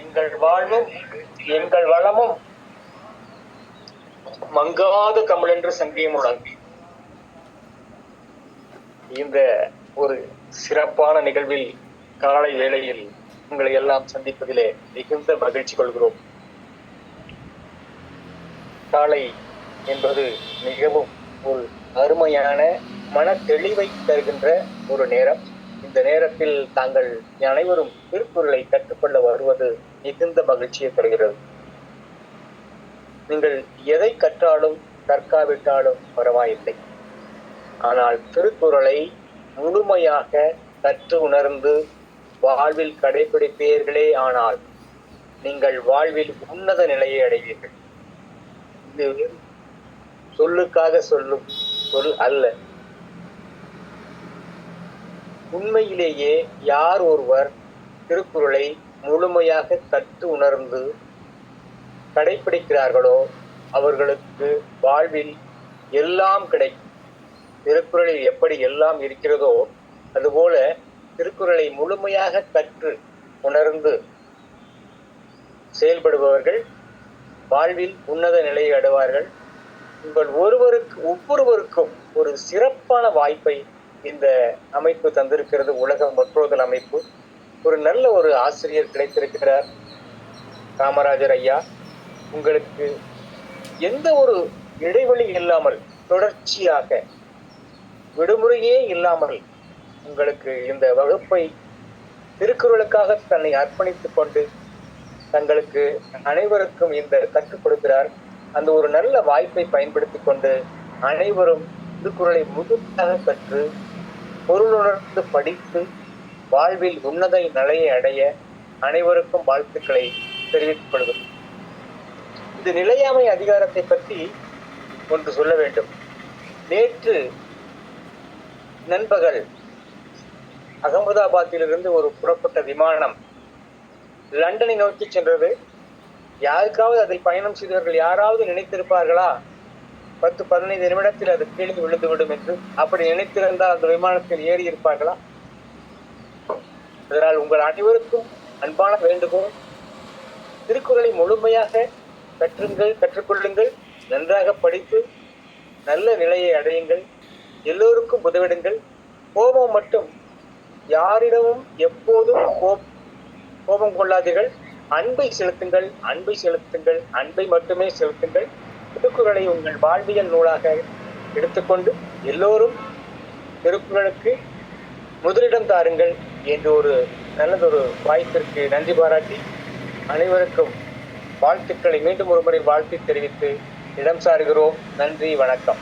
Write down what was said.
எங்கள் வாழ்வும் எங்கள் வளமும் மங்காத கமலென்று சங்கியம் முழங்கி இந்த ஒரு சிறப்பான நிகழ்வில் காலை வேளையில் உங்களை எல்லாம் சந்திப்பதிலே மிகுந்த மகிழ்ச்சி கொள்கிறோம். காலை என்பது மிகவும் ஒரு அருமையான மன தெளிவை தருகின்ற ஒரு நேரம். இந்த நேரத்தில் தாங்கள் அனைவரும் திருக்குறளை கற்றுக்கொள்ள வருவது மிகுந்த மகிழ்ச்சியை தருகிறது. நீங்கள் எதை கற்றாலும் கற்காவிட்டாலும் பரவாயில்லை. ஆனால் திருக்குறளை முழுமையாக கற்று உணர்ந்து வாழ்வில் கடைபிடிப்பீர்களே ஆனால் நீங்கள் வாழ்வில் உன்னத நிலையை அடைவீர்கள். இது சொல்லுக்காக சொல்லும் சொல் அல்ல. உண்மையிலேயே யார் ஒருவர் திருக்குறளை முழுமையாக கற்று உணர்ந்து கடைபிடிக்கிறார்களோ அவர்களுக்கு வாழ்வில் எல்லாம் கிடைக்கும். திருக்குறளில் எப்படி எல்லாம் இருக்கிறதோ அதுபோல திருக்குறளை முழுமையாக கற்று உணர்ந்து செயல்படுபவர்கள் வாழ்வில் உன்னத நிலையை அடைவார்கள். உங்கள் ஒருவருக்கு ஒவ்வொருவருக்கும் ஒரு சிறப்பான வாய்ப்பை இந்த அமைப்பு தந்திருக்கிறது உலக மற்றொருதல் அமைப்பு. ஒரு நல்ல ஒரு ஆசிரியர் கிடைத்திருக்கிறார் காமராஜர் ஐயா. உங்களுக்கு எந்த ஒரு இடைவெளி இல்லாமல் தொடர்ச்சியாக விடுமுறையே இல்லாமல் உங்களுக்கு இந்த வகுப்பை திருக்குறளுக்காக தன்னை அர்ப்பணித்துக் கொண்டு தங்களுக்கு அனைவருக்கும் இந்த கற்றுக் கொடுக்கிறார். அந்த ஒரு நல்ல வாய்ப்பை பயன்படுத்தி கொண்டு அனைவரும் திருக்குறளை முழுமையாக கற்று பொருளுணர்ந்து படித்து வாழ்வில் உன்னத நிலையை அடைய அனைவருக்கும் வாழ்த்துக்களை தெரிவித்துக் கொள்கிறோம் இது நிலையாமை அதிகாரத்தை பற்றி ஒன்று சொல்ல வேண்டும். நேற்று நண்பகல் அகமதாபாத்திலிருந்து ஒரு புறப்பட்ட விமானம் லண்டனை நோக்கி சென்றது. யாருக்காவது அதில் பயணம் செய்தவர்கள் யாராவது நினைத்திருப்பார்களா? பத்து பதினைந்து நிமிடத்தில் அது கீழே விழுந்துவிடும் என்று அப்படி நினைத்திருந்தால் அந்த விமானத்தில் ஏறி இருப்பார்களா? அதனால் உங்கள் அனைவருக்கும் அன்பான வேண்டுகோள். திருக்குறளை முழுமையாக கற்றுங்கள் கற்றுக்கொள்ளுங்கள் நன்றாக படித்து நல்ல நிலையை அடையுங்கள் எல்லோருக்கும் உதவிடுங்கள். கோபம் மட்டும் யாரிடமும் எப்போதும் கோபம் கொள்ளாதீர்கள். அன்பை செலுத்துங்கள் அன்பை செலுத்துங்கள் அன்பை மட்டுமே செலுத்துங்கள். திருக்குறளை உங்கள் வாழ்வியல் நூலாக எடுத்துக்கொண்டு எல்லோரும் திருக்குறளுக்கு முதலிடம் தாருங்கள் என்று ஒரு நல்லதொரு வாய்ப்பிற்கு நன்றி பாராட்டி அனைவருக்கும் வாழ்த்துக்களை மீண்டும் ஒருமுறை வாழ்த்தி தெரிவித்து இடம் சாருகிறோம். நன்றி வணக்கம்.